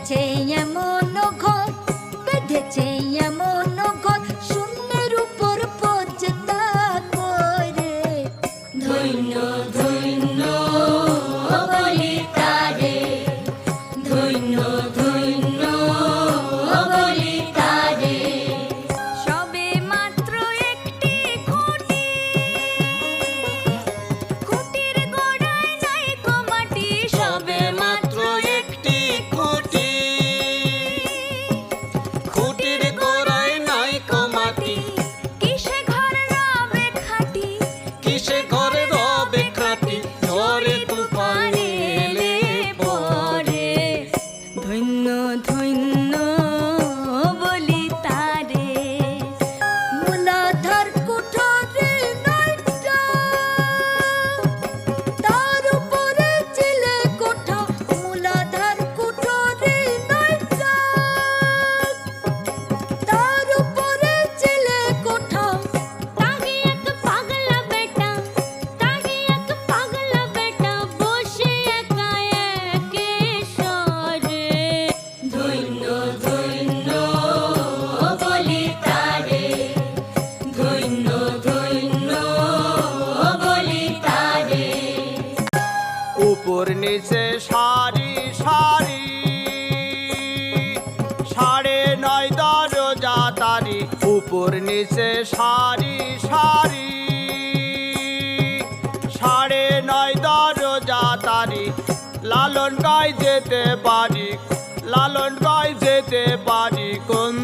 বেঁধেছে এমন ঘর বেঁধেছে এমন ঘর শূন্যের উপর পচতা করে। ধন্য উপর নিচে সারি সারি। সাড়ে নয় দরজা তারি। উপর নিচে সারি সারি। সাড়ে নয় দরজা তারি। লালন গায় যেতে পারি। লালন গাই যেতে পারি কোন